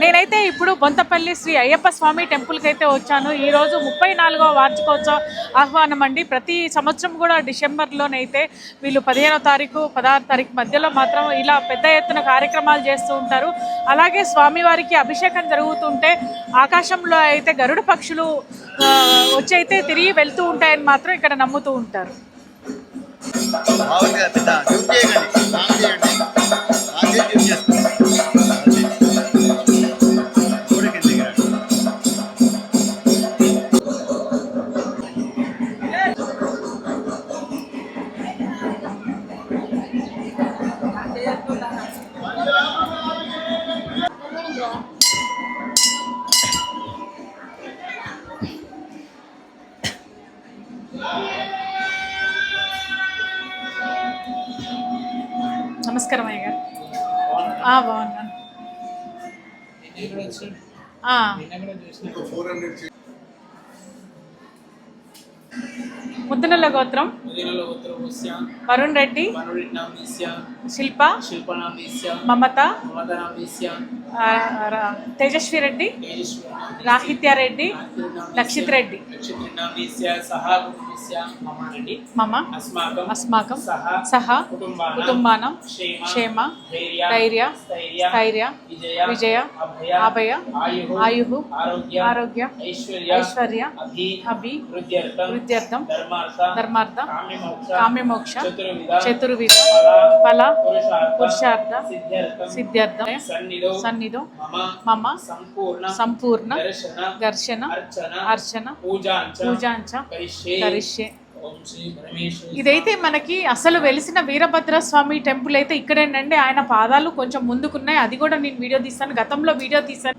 నేనైతే ఇప్పుడు బొంతపల్లి శ్రీ అయ్యప్ప స్వామి టెంపుల్కి అయితే వచ్చాను. ఈరోజు ముప్పై నాలుగవ వార్షికోత్సవ ఆహ్వానం అండి. ప్రతి సంవత్సరం కూడా డిసెంబర్లోనైతే వీళ్ళు పదిహేనో తారీఖు పదహారు తారీఖు మధ్యలో మాత్రం ఇలా పెద్ద ఎత్తున కార్యక్రమాలు చేస్తూ ఉంటారు. అలాగే స్వామివారికి అభిషేకం జరుగుతుంటే ఆకాశంలో అయితే గరుడ పక్షులు వచ్చి అయితే తిరిగి వెళ్తూ ఉంటాయని మాత్రం ఇక్కడ నమ్ముతూ ఉంటారు. మామూలుగా పెద్ద చేయండి. నమస్కారం అయ్య గారు ఆ, బాగున్నాను ముద్దునల్ల గోత్రం. వరుణ్ రెడ్డి. శిల్ప. శిల్పనామీస్య మమత. తేజస్వి రెడ్డి. రాహిత్య రెడ్డి. లక్షిత్ రెడ్డి. మమ అస్మాకం. అస్మాకం. సహ. కుటుంబానాం. క్షేమ. ధైర్య. ధైర్య. స్థైర్య. విజయ. అభయ. ఆయుః ఆరోగ్య. ఐశ్వర్య. ఐశ్వర్య. అభి. వృద్ధ్యర్థం. ధర్మార్థ కామ్యమోక్ష చతుర్విధ ఫల పురుషార్థ సిద్ధ్యర్థం సిద్ధ్యర్థం సన్నిధో మమ సంపూర్ణ దర్శన ఘర్షణ అర్చన పూజాంచ కరిష్యే ఇదైతే మనకి అసలు వెలిసిన వీరభద్ర స్వామి టెంపుల్ అయితే ఇక్కడేనండి. ఆయన పాదాలు కొంచెం ముందుకున్నాయి. అది కూడా నేను వీడియో తీస్తాను. గతంలో వీడియో తీసాను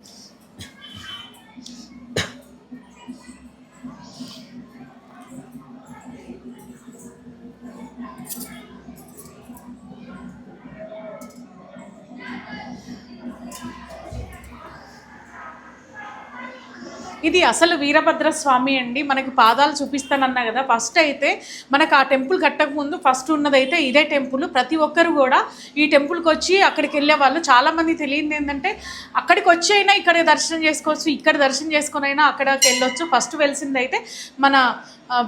ఇది అసలు వీరభద్ర స్వామి అండి. మనకి పాదాలు చూపిస్తానన్నా కదా. ఫస్ట్ అయితే మనకు ఆ టెంపుల్ కట్టకముందు ఫస్ట్ ఉన్నదైతే ఇదే టెంపుల్. ప్రతి ఒక్కరు కూడా ఈ టెంపుల్కి వచ్చి అక్కడికి వెళ్ళే వాళ్ళు చాలామంది తెలియదు ఏంటంటే అక్కడికి వచ్చి అయినా ఇక్కడ దర్శనం చేసుకోవచ్చు ఇక్కడ దర్శనం చేసుకొని అయినా అక్కడికి వెళ్ళొచ్చు. ఫస్ట్ వెలిసింది అయితే మన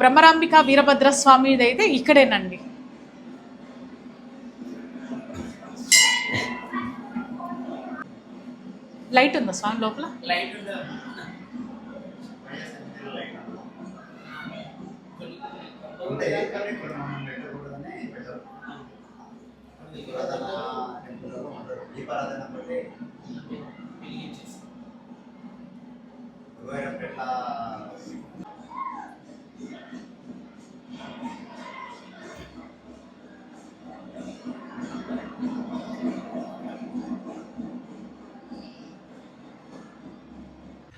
బ్రహ్మరాంబిక వీరభద్ర స్వామిది అయితే ఇక్కడేనండి. లైట్ ఉందా స్వామి లోపల? లైట్ ఉందా? ఉంటే కానీ ఇప్పుడు మనం పెట్టకూడదని పెట్టరు. పురాతన టెంపుల్లో ఉంటారు. దీపారాధన బట్టి పోయేటప్పుడు ఎట్లా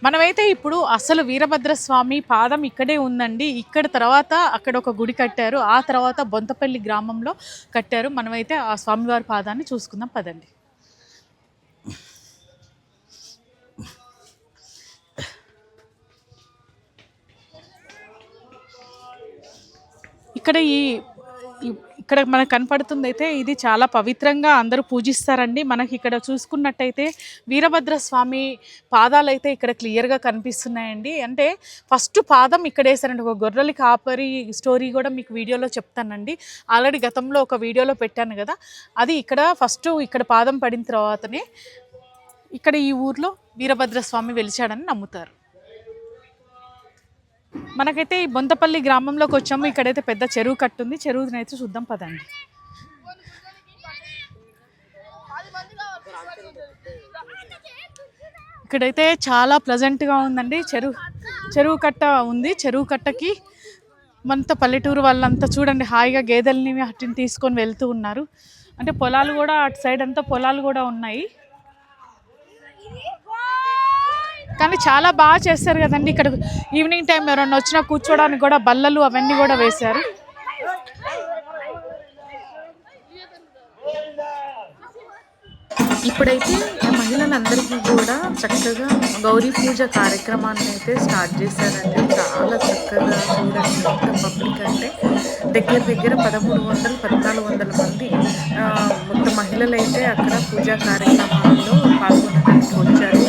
మనమైతే ఇప్పుడు అసలు వీరభద్ర స్వామి పాదం ఇక్కడే ఉందండి. ఇక్కడ తర్వాత అక్కడ ఒక గుడి కట్టారు. ఆ తర్వాత బొంతపల్లి గ్రామంలో కట్టారు. మనమైతే ఆ స్వామివారి పాదాన్ని చూసుకుందాం. పదండి. ఇక్కడ ఈ ఈ- ఇక్కడ మనకు కనపడుతుంది అయితే ఇది చాలా పవిత్రంగా అందరూ పూజిస్తారండి. మనకి ఇక్కడ చూసుకున్నట్టయితే వీరభద్ర స్వామి పాదాలు అయితే ఇక్కడ క్లియర్గా కనిపిస్తున్నాయండి. అంటే ఫస్ట్ పాదం ఇక్కడ వేసారండి ఒక గొర్రెల కాపరి స్టోరీ కూడా మీకు వీడియోలో చెప్తానండి. ఆల్రెడీ గతంలో ఒక వీడియోలో పెట్టాను కదా. అది ఇక్కడ ఫస్ట్ ఇక్కడ పాదం పడిన తర్వాతనే ఇక్కడ ఈ ఊర్లో వీరభద్ర స్వామి వెలిచాడని నమ్ముతారు. మనకైతే ఈ బొంతపల్లి గ్రామంలోకి వచ్చాము. ఇక్కడైతే పెద్ద చెరువు కట్టుంది. చెరువునైతే అయితే చూద్దాం పదండి. ఇక్కడైతే చాలా ప్లజెంట్గా ఉందండి. చెరువు చెరువు కట్ట ఉంది. చెరువు కట్టకి మనతో పల్లెటూరు వాళ్ళంతా చూడండి హాయిగా గేదెల్ని అటుని తీసుకొని వెళ్తూ ఉన్నారు. అంటే పొలాలు కూడా అటు సైడ్ అంతా పొలాలు కూడా ఉన్నాయి. కానీ చాలా బాగా చేస్తారు కదండి. ఇక్కడ ఈవినింగ్ టైం ఎవరన్నా వచ్చినా కూర్చోడానికి కూడా బల్లలు అవన్నీ కూడా వేశారు. ఇప్పుడైతే మహిళలందరికీ కూడా చక్కగా గౌరీ పూజ కార్యక్రమాన్ని అయితే స్టార్ట్ చేశారండి. చాలా చక్కగా చూడండి ఎంత పబ్లిక్ అంటే దగ్గర దగ్గర పదమూడు వందలు పద్నాలుగు వందల మంది మొత్తం మహిళలు అయితే అక్కడ పూజా కార్యక్రమాల్లో పాల్గొనడానికి వచ్చారు.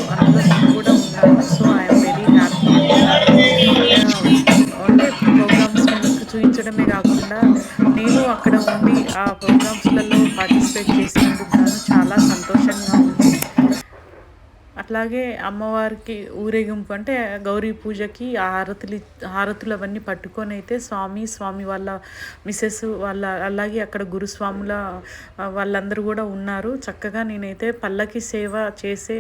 అక్కడ ఉండి ఆ ప్రోగ్రామ్స్లలో పార్టిసిపేట్ చేసినందుకు గాను చాలా సంతోషంగా ఉంది. అట్లాగే అమ్మవారికి ఊరేగింపు అంటే గౌరీ పూజకి హారతులు హారతులు అవన్నీ పట్టుకొని అయితే స్వామి స్వామి వాళ్ళ మిసెస్ వాళ్ళ అలాగే అక్కడ గురుస్వాముల వాళ్ళందరూ కూడా ఉన్నారు. చక్కగా నేనైతే పల్లకి సేవ చేసే